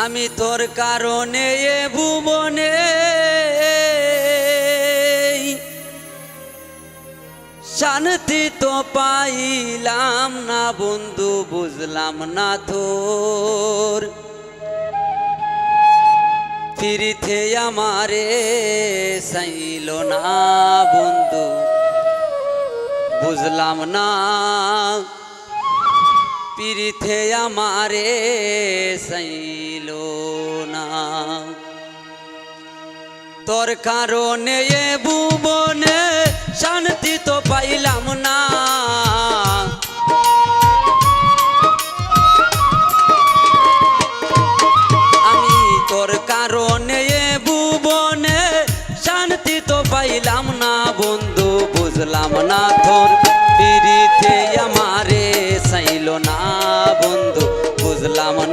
আমি তোর কারণে এ ভুবনে শান্তি তো পাইলাম না বন্ধু, বুঝলাম না তোর। ফিরিতে আমারে সাইল না বন্ধু, বুঝলাম না পিরিথে আমারে সাইল না। তোর কারণে এ ভুবনে শান্তি তো পাইলাম না। আমি তোর কারণে এ ভুবনে শান্তি তো পাইলাম না বন্ধু, বুঝলাম না তোর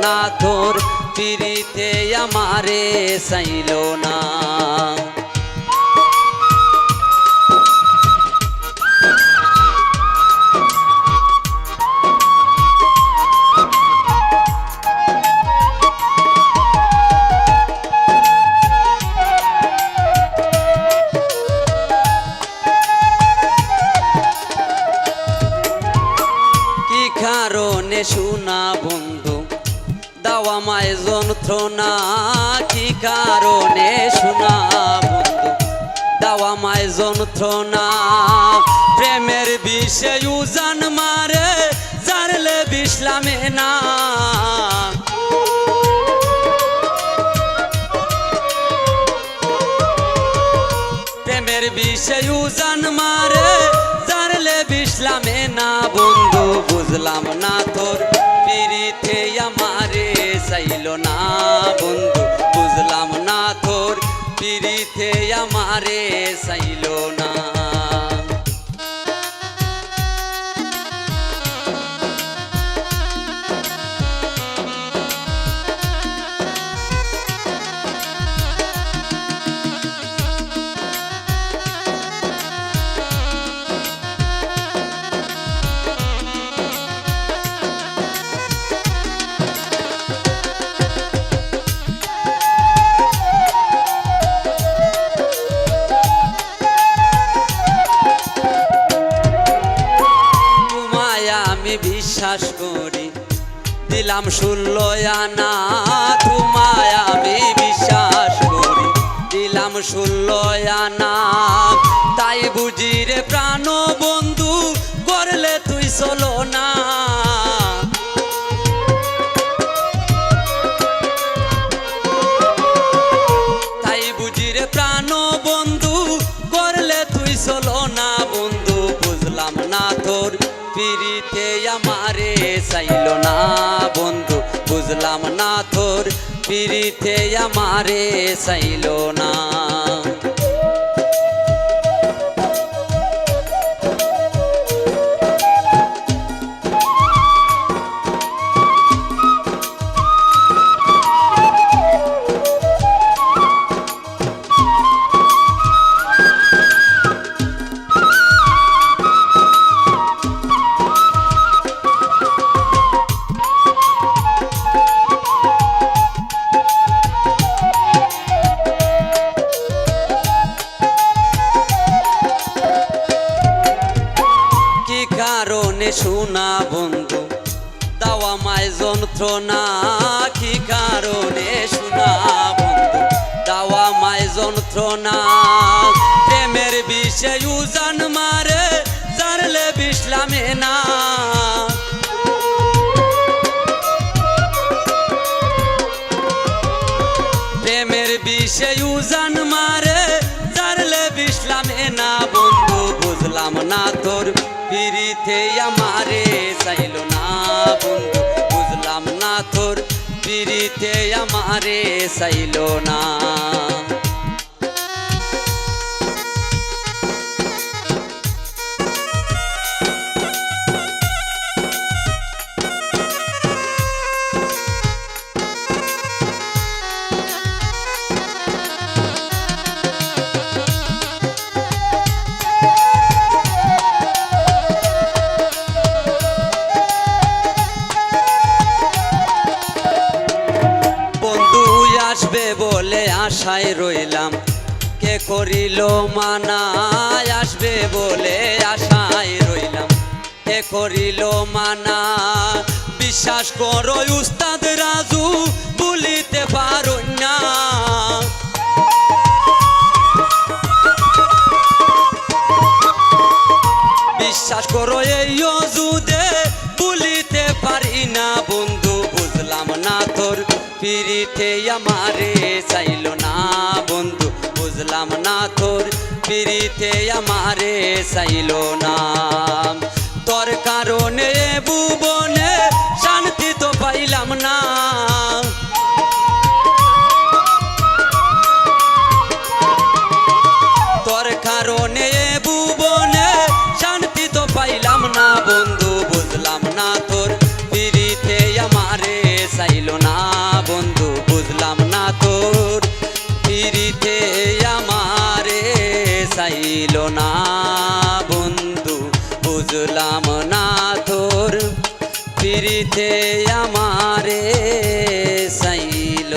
না তোর পিড়িতে আমারে সাইল না। কারণে শোনা বন্ধু দাওয়া মায় যন্ত্রণা, কি কারণে শোনা বন্ধু? দাওয়া মায় যন্ত্রণা। প্রেমের বিষয় উজান মারে জারলে বিসলামে না। প্রেমের বিষয় উজান মারে, জানলে বিসলামে না বন্ধু, বুঝলাম না তোর চাইল না বন্ধু বুঝলাম না তোর পিড়িতে আমারে চাইল না। বিশ্বাস করি। দিলাম ষোল আনা, তোমায় আমি বিশ্বাস করি। দিলাম ষোল আনা, তাই বুঝি রে প্রাণ বন্ধু, করলে তুই চলো না। আমারে চাইল না বন্ধু বুঝলাম না তোর পিড়িতে আমারে চাইল না। শোনা বন্ধু দাওয়া মায় যন্ত্রণা, কি কারণে শোনা বন্ধু? দাওয়া মায় যন্ত্রণা, প্রেমের বিষয় উজান মারে, জানলে বিসলামে না। প্রেমের বিষয় উজান মারে, জানলে বিসলামে না বন্ধু, বুঝলাম না তোর পিড়িতে আমারে চাইল না বন্ধু বুঝলাম না তোর পিরিতে আমারে চাইল না। আসবে বলে আশায় রইলাম। কে করিল মানা আসবে বলে আশায় রইলাম। কে করিল মানা বিশ্বাস করো উস্তাদ রাজু বলিতে পারো না। বিশ্বাস করো এই অজুদে বলিতে পারি না। পিড়িতে আমারে চাইল না বন্ধু, বুঝলাম না তোর। পিরিতে আমারে চাইল না। তোর কারণে ভুবনে চাইল না বন্ধু বুঝলাম না তোর ফিরিতে আমারে চাইল